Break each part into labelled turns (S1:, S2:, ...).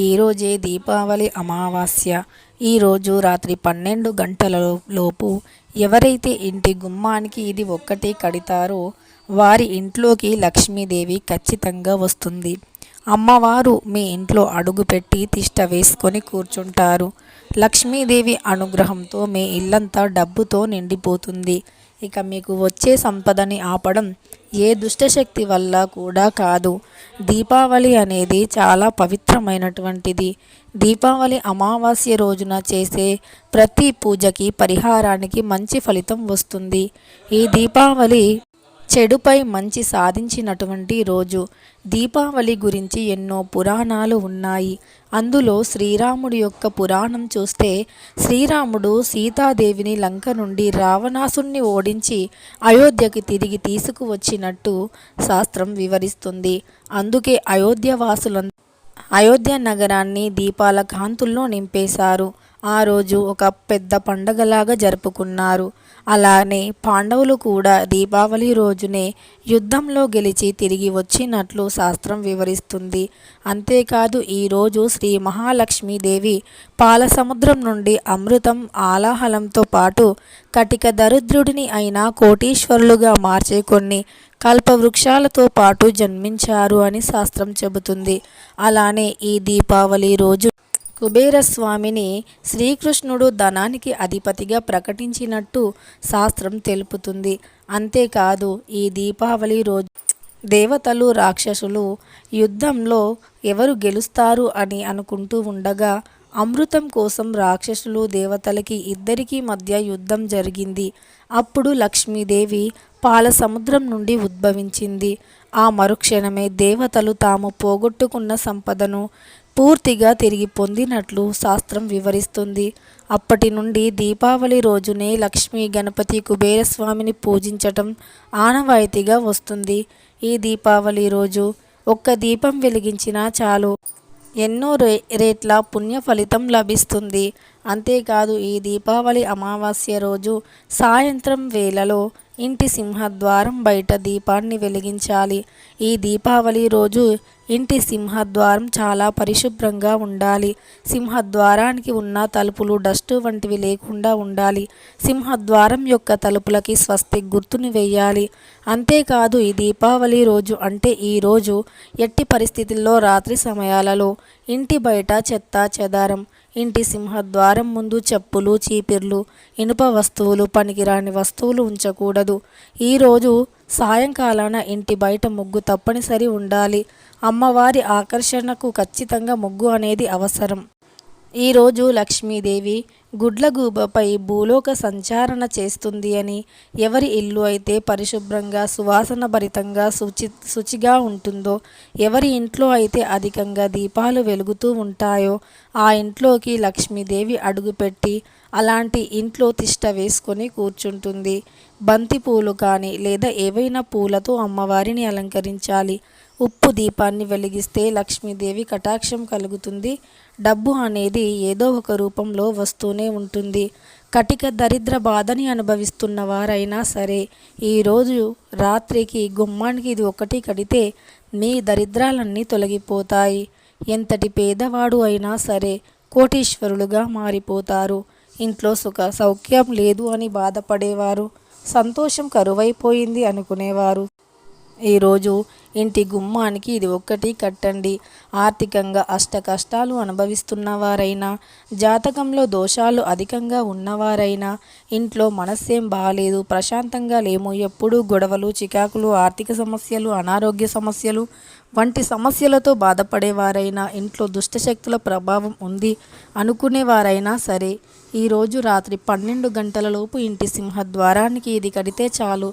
S1: ఈరోజే దీపావళి అమావాస్య. ఈరోజు రాత్రి పన్నెండు గంటల లోపు ఎవరైతే ఇంటి గుమ్మానికి ఇది ఒక్కటి కడతారో వారి ఇంట్లోకి లక్ష్మీదేవి ఖచ్చితంగా వస్తుంది. అమ్మవారు మీ ఇంట్లో అడుగుపెట్టి తిష్ట వేసుకొని కూర్చుంటారు. లక్ష్మీదేవి అనుగ్రహంతో మీ ఇల్లంతా డబ్బుతో నిండిపోతుంది. ఇక మీకు వచ్చే సంపదని ఆపడం ఏ దుష్టశక్తి వల్ల కూడా కాదు. దీపావళి అనేది చాలా పవిత్రమైనటువంటిది. దీపావళి అమావాస్య రోజున చేసే ప్రతి పూజకి పరిహారానికి మంచి ఫలితం వస్తుంది. ఈ దీపావళి చెడుపై మంచి సాధించినటువంటి రోజు. దీపావళి గురించి ఎన్నో పురాణాలు ఉన్నాయి. అందులో శ్రీరాముడి యొక్క పురాణం చూస్తే శ్రీరాముడు సీతాదేవిని లంక నుండి రావణాసుణ్ణి ఓడించి అయోధ్యకి తిరిగి తీసుకువచ్చినట్టు శాస్త్రం వివరిస్తుంది. అందుకే అయోధ్య వాసులంతా అయోధ్య నగరాన్ని దీపాల కాంతుల్లో నింపేశారు. ఆ రోజు ఒక పెద్ద పండగలాగా జరుపుకున్నారు. అలానే పాండవులు కూడా దీపావళి రోజునే యుద్ధంలో గెలిచి తిరిగి వచ్చినట్లు శాస్త్రం వివరిస్తుంది. అంతేకాదు ఈరోజు శ్రీ మహాలక్ష్మీదేవి పాలసముద్రం నుండి అమృతం ఆలాహలంతో పాటు కటిక దరిద్రుడిని అయిన కోటీశ్వరులుగా మార్చే కొన్ని కల్పవృక్షాలతో పాటు జన్మించారు అని శాస్త్రం చెబుతుంది. అలానే ఈ దీపావళి రోజు కుబేరస్వామిని శ్రీకృష్ణుడు ధనానికి అధిపతిగా ప్రకటించినట్టు శాస్త్రం తెలుపుతుంది. అంతేకాదు ఈ దీపావళి రోజు దేవతలు రాక్షసులు యుద్ధంలో ఎవరు గెలుస్తారు అని అనుకుంటూ ఉండగా అమృతం కోసం రాక్షసులు దేవతలకి ఇద్దరికీ మధ్య యుద్ధం జరిగింది. అప్పుడు లక్ష్మీదేవి పాల సముద్రం నుండి ఉద్భవించింది. ఆ మరుక్షణమే దేవతలు తాము పోగొట్టుకున్న సంపదను పూర్తిగా తిరిగి పొందినట్లు శాస్త్రం వివరిస్తుంది. అప్పటి నుండి దీపావళి రోజునే లక్ష్మీ గణపతి కుబేరస్వామిని పూజించటం ఆనవాయితీగా వస్తుంది. ఈ దీపావళి రోజు ఒక్క దీపం వెలిగించినా చాలు. ఎన్నో రే రేట్ల పుణ్య ఫలితం లభిస్తుంది. అంతేకాదు ఈ దీపావళి అమావాస్య రోజు సాయంత్రం వేళలో ఇంటి సింహద్వారం బయట దీపాన్ని వెలిగించాలి. ఈ దీపావళి రోజు ఇంటి సింహద్వారం చాలా పరిశుభ్రంగా ఉండాలి. సింహద్వారానికి ఉన్న తలుపులు డస్టు వంటివి లేకుండా ఉండాలి. సింహద్వారం యొక్క తలుపులకి స్వస్తి గుర్తుని వేయాలి. అంతేకాదు ఈ దీపావళి రోజు అంటే ఈ రోజు ఎట్టి పరిస్థితుల్లో రాత్రి సమయాలలో ఇంటి బయట చెత్త చెదారం ఇంటి సింహద్వారం ముందు చెప్పులు చీపిర్లు ఇనుప వస్తువులు పనికిరాని వస్తువులు ఉంచకూడదు. ఈరోజు సాయంకాలాన ఇంటి బయట ముగ్గు తప్పనిసరి ఉండాలి. అమ్మవారి ఆకర్షణకు ఖచ్చితంగా ముగ్గు అనేది అవసరం. ఈరోజు లక్ష్మీదేవి గుడ్లగూబపై భూలోక సంచారణ చేస్తుంది అని ఎవరి ఇల్లు అయితే పరిశుభ్రంగా సువాసన భరితంగా శుచి శుచిగా ఉంటుందో ఎవరి ఇంట్లో అయితే అధికంగా దీపాలు వెలుగుతూ ఉంటాయో ఆ ఇంట్లోకి లక్ష్మీదేవి అడుగుపెట్టి అలాంటి ఇంట్లో తిష్ట వేసుకొని కూర్చుంటుంది. బంతి పూలు కానీ లేదా ఏవైనా పూలతో అమ్మవారిని అలంకరించాలి. ఉప్పు దీపాన్ని వెలిగిస్తే లక్ష్మీదేవి కటాక్షం కలుగుతుంది. డబ్బు అనేది ఏదో ఒక రూపంలో వస్తూనే ఉంటుంది. కటిక దరిద్ర బాధని అనుభవిస్తున్న వారైనా సరే ఈరోజు రాత్రికి గుమ్మానికి ఇది ఒకటి కడితే మీ దరిద్రాలన్నీ తొలగిపోతాయి. ఎంతటి పేదవాడు అయినా సరే కోటీశ్వరులుగా మారిపోతారు. ఇంట్లో సుఖ సౌఖ్యం లేదు అని బాధపడేవారు. సంతోషం కరువైపోయింది అనుకునేవారు. ఈరోజు ఇంటి గుమ్మానికి ఇది ఒక్కటి కట్టండి. ఆర్థికంగా అష్ట కష్టాలు అనుభవిస్తున్నవారైనా జాతకంలో దోషాలు అధికంగా ఉన్నవారైనా ఇంట్లో మనస్సేం బాగాలేదు ప్రశాంతంగా లేము ఎప్పుడూ గొడవలు చికాకులు ఆర్థిక సమస్యలు అనారోగ్య సమస్యలు వంటి సమస్యలతో బాధపడేవారైనా ఇంట్లో దుష్టశక్తుల ప్రభావం ఉంది అనుకునేవారైనా సరే ఈరోజు రాత్రి పన్నెండు గంటలలోపు ఇంటి సింహద్వారానికి ఇది కడితే చాలు.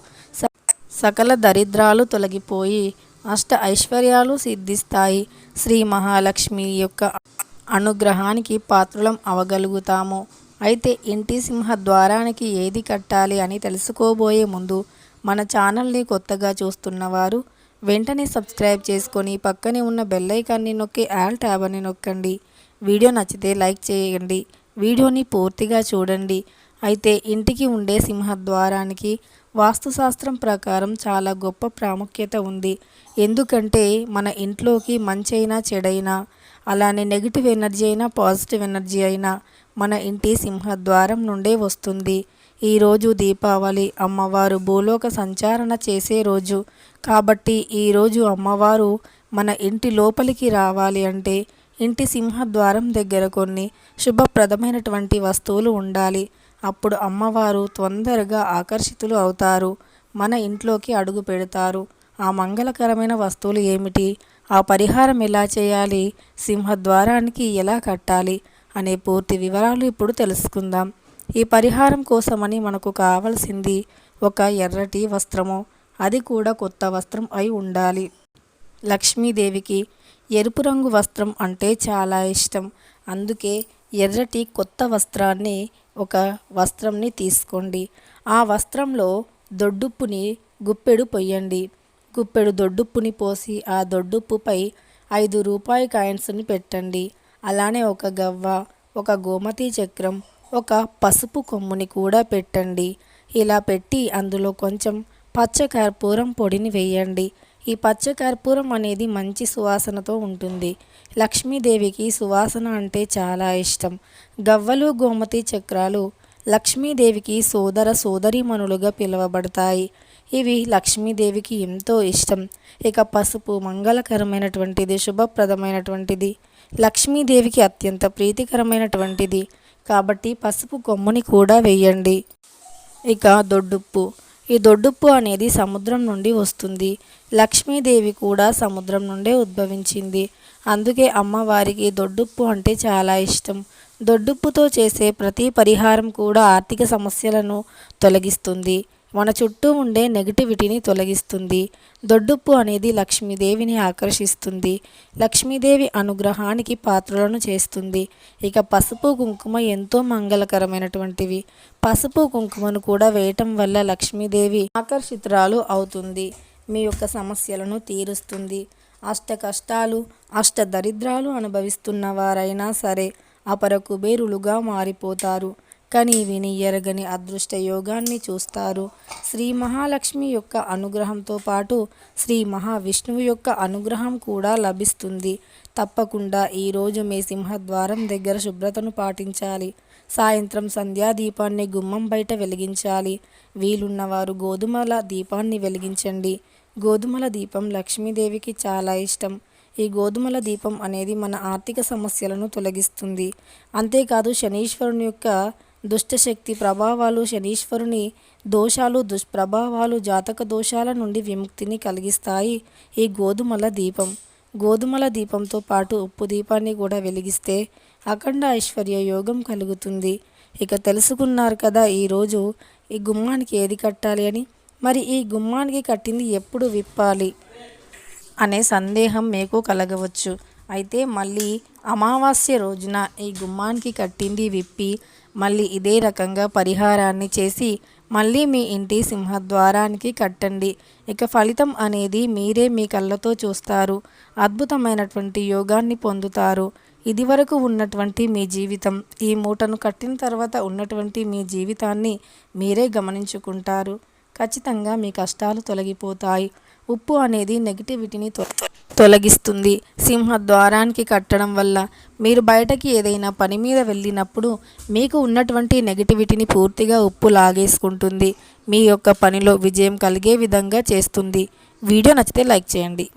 S1: సకల దరిద్రాలు తొలగిపోయి అష్ట ఐశ్వర్యాలు సిద్ధిస్తాయి. శ్రీ మహాలక్ష్మి యొక్క అనుగ్రహానికి పాత్రులం అవగలుగుతాము. అయితే ఇంటి సింహ ద్వారానికి ఏది కట్టాలి అని తెలుసుకోబోయే ముందు మన ఛానల్ని కొత్తగా చూస్తున్నవారు వెంటనే సబ్స్క్రైబ్ చేసుకొని పక్కనే ఉన్న బెల్లైకాన్ని నొక్కి ఆల్ ట్యాబ్ అని నొక్కండి. వీడియో నచ్చితే లైక్ చేయండి. వీడియోని పూర్తిగా చూడండి. అయితే ఇంటికి ఉండే సింహద్వారానికి వాస్తుశాస్త్రం ప్రకారం చాలా గొప్ప ప్రాముఖ్యత ఉంది. ఎందుకంటే మన ఇంట్లోకి మంచైనా చెడైనా అలానే నెగిటివ్ ఎనర్జీ అయినా పాజిటివ్ ఎనర్జీ అయినా మన ఇంటి సింహద్వారం నుండే వస్తుంది. ఈరోజు దీపావళి అమ్మవారు భూలోక సంచారణ చేసే రోజు. కాబట్టి ఈరోజు అమ్మవారు మన ఇంటి లోపలికి రావాలి అంటే ఇంటి సింహద్వారం దగ్గర కొన్ని శుభప్రదమైనటువంటి వస్తువులు ఉండాలి. అప్పుడు అమ్మవారు తొందరగా ఆకర్షితులు అవుతారు. మన ఇంట్లోకి అడుగు పెడతారు. ఆ మంగళకరమైన వస్తువులు ఏమిటి? ఆ పరిహారం ఎలా చేయాలి? సింహద్వారానికి ఎలా కట్టాలి? అనే పూర్తి వివరాలు ఇప్పుడు తెలుసుకుందాం. ఈ పరిహారం కోసమని మనకు కావలసింది ఒక ఎర్రటి వస్త్రము. అది కూడా కొత్త వస్త్రం అయి ఉండాలి. లక్ష్మీదేవికి ఎరుపు రంగు వస్త్రం అంటే చాలా ఇష్టం. అందుకే ఎర్రటి కొత్త వస్త్రాన్ని ఒక వస్త్రంని తీసుకోండి. ఆ వస్త్రంలో దొడ్డుప్పుని గుప్పెడు పొయ్యండి. గుప్పెడు దొడ్డుప్పుని పోసి ఆ దొడ్డుప్పుపై ఐదు రూపాయి కాయిన్స్ని పెట్టండి. అలానే ఒక గవ్వ ఒక గోమతి చక్రం ఒక పసుపు కొమ్ముని కూడా పెట్టండి. ఇలా పెట్టి అందులో కొంచెం పచ్చ కర్పూరం పొడిని వేయండి. ఈ పచ్చ కర్పూరం అనేది మంచి సువాసనతో ఉంటుంది. లక్ష్మీదేవికి సువాసన అంటే చాలా ఇష్టం. గవ్వలు గోమతి చక్రాలు లక్ష్మీదేవికి సోదర సోదరీమణులుగా పిలువబడతాయి. ఇవి లక్ష్మీదేవికి ఎంతో ఇష్టం. ఇక పసుపు మంగళకరమైనటువంటిది శుభప్రదమైనటువంటిది లక్ష్మీదేవికి అత్యంత ప్రీతికరమైనటువంటిది. కాబట్టి పసుపు కొమ్ముని కూడా వేయండి. ఇక దొడ్డుప్పు. ఈ దొడ్డుప్పు అనేది సముద్రం నుండి వస్తుంది. లక్ష్మీదేవి కూడా సముద్రం నుండే ఉద్భవించింది. అందుకే అమ్మవారికి దొడ్డుప్పు అంటే చాలా ఇష్టం. దొడ్డుప్పుతో చేసే ప్రతి పరిహారం కూడా ఆర్థిక సమస్యలను తొలగిస్తుంది. మన చుట్టూ ఉండే నెగిటివిటీని తొలగిస్తుంది. దొడ్డుప్పు అనేది లక్ష్మీదేవిని ఆకర్షిస్తుంది. లక్ష్మీదేవి అనుగ్రహానికి పాత్రలను చేస్తుంది. ఇక పసుపు కుంకుమ ఎంతో మంగళకరమైనటువంటివి. పసుపు కుంకుమను కూడా వేయటం వల్ల లక్ష్మీదేవి ఆకర్షితురాలు అవుతుంది. మీ యొక్క సమస్యలను తీరుస్తుంది. అష్ట కష్టాలు అష్ట దరిద్రాలు అనుభవిస్తున్న వారైనా సరే అపర కుబేరులుగా మారిపోతారు. కానీ విని ఎరగని అదృష్ట యోగాన్ని చూస్తారు. శ్రీ మహాలక్ష్మి యొక్క అనుగ్రహంతో పాటు శ్రీ మహావిష్ణువు యొక్క అనుగ్రహం కూడా లభిస్తుంది. తప్పకుండా ఈరోజు మీ సింహద్వారం దగ్గర శుభ్రతను పాటించాలి. సాయంత్రం సంధ్యాదీపాన్ని గుమ్మం బయట వెలిగించాలి. వీలున్నవారు గోధుమల దీపాన్ని వెలిగించండి. గోధుమల దీపం లక్ష్మీదేవికి చాలా ఇష్టం. ఈ గోధుమల దీపం అనేది మన ఆర్థిక సమస్యలను తొలగిస్తుంది. అంతేకాదు శనీశ్వరుని యొక్క దుష్టశక్తి ప్రభావాలు శనీశ్వరుని దోషాలు దుష్ప్రభావాలు జాతక దోషాల నుండి విముక్తిని కలిగిస్తాయి ఈ గోధుమల దీపం. గోధుమల దీపంతో పాటు ఉప్పు దీపాన్ని కూడా వెలిగిస్తే అఖండ ఐశ్వర్య యోగం కలుగుతుంది. ఇక తెలుసుకున్నారు కదా ఈరోజు ఈ గుమ్మానికి ఏది కట్టాలి అని? మరి ఈ గుమ్మానికి కట్టింది ఎప్పుడు విప్పాలి అనే సందేహం మీకు కలగవచ్చు. అయితే మళ్ళీ అమావాస్య రోజున ఈ గుమ్మానికి కట్టింది విప్పి మళ్ళీ ఇదే రకంగా పరిహారాన్ని చేసి మళ్ళీ మీ ఇంటి సింహద్వారానికి కట్టండి. ఇక ఫలితం అనేది మీరే మీ కళ్ళతో చూస్తారు. అద్భుతమైనటువంటి యోగాన్ని పొందుతారు. ఇదివరకు ఉన్నటువంటి మీ జీవితం ఈ మూటను కట్టిన తర్వాత ఉన్నటువంటి మీ జీవితాన్ని మీరే గమనించుకుంటారు. ఖచ్చితంగా మీ కష్టాలు తొలగిపోతాయి. ఉప్పు అనేది నెగిటివిటీని తొలగిస్తుంది. సింహ ద్వారానికి కట్టడం వల్ల మీరు బయటకి ఏదైనా పని మీద వెళ్ళినప్పుడు మీకు ఉన్నటువంటి నెగిటివిటీని పూర్తిగా ఉప్పు లాగేసుకుంటుంది. మీ యొక్క పనిలో విజయం కలిగే విధంగా చేస్తుంది. వీడియో నచ్చితే లైక్ చేయండి.